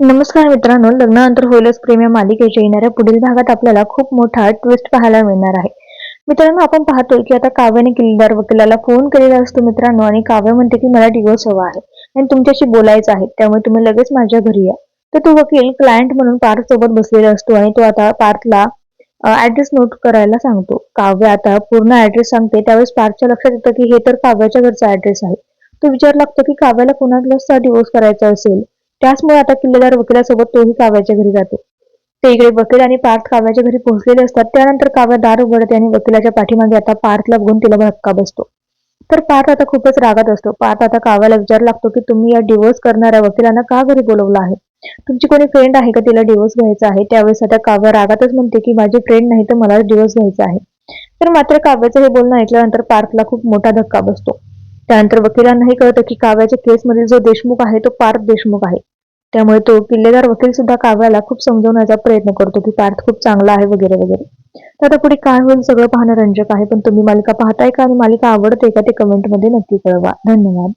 नमस्कार मित्रांनो लग्नानंतर होईलच प्रेम या मालिकेच्या येणाऱ्या पुढील भागात आपल्याला खूप मोठा ट्विस्ट पाहायला मिळणार आहे. मित्रांनो आपण पाहतोय की आता काव्याने किल्लेदार वकिलाला फोन केलेला असतो मित्रांनो आणि काव्य म्हणते की मला डिवोर्स हवा आहे आणि तुमच्याशी बोलायचं आहे त्यामुळे तुम्ही लगेच माझ्या घरी या. तर तो वकील क्लायंट म्हणून पार्थ सोबत बसलेला असतो आणि तो आता पार्थला ऍड्रेस नोट करायला सांगतो. काव्य आता पूर्ण ऍड्रेस सांगते त्यावेळेस पार्थच्या लक्षात येतं की हे तर काव्याच्या घरचा ऍड्रेस आहे. तो विचार लागतो की काव्याला कोणाला डिवोर्स करायचा असेल? त्याचमुळे आता किल्लेदार वकिलासोबत तोही काव्याच्या घरी जातो. ते इकडे वकील आणि पार्थ काव्याच्या घरी पोहोचलेले असतात. त्यानंतर काव्य दार उघडते आणि वकिलाच्या पाठीमागे आता पार्थला बघून तिला धक्का बसतो. तर पार्थ आता खूपच रागात असतो. पार्थ आता काव्याला विचार लागतो की तुम्ही या डिवोर्स करणाऱ्या वकिलांना का घरी बोलवलं आहे? तुमची कोणी फ्रेंड आहे का तिला डिवोर्स घ्यायचा आहे? त्यावेळेस आता काव्य रागातच म्हणते की माझी फ्रेंड नाही तर मला डिवोर्स घ्यायचा आहे. तर मात्र काव्याचं हे बोलणं ऐकल्यानंतर पार्थला खूप मोठा धक्का बसतो. त्यानंतर वकिलांनाही कळतं की काव्याच्या केसमधील जो देशमुख आहे तो पार्थ देशमुख आहे. त्यामुळे तो किल्लेदार वकील सुद्धा काव्याला खूप समजवण्याचा प्रयत्न करतो की पार्थ खूप चांगला आहे वगैरे वगैरे. तर आता पुढे काय होईल सगळं पाहणं रंजक आहे पण तुम्ही मालिका पाहताय का आणि मालिका आवडते का ते कमेंटमध्ये नक्की कळवा. धन्यवाद.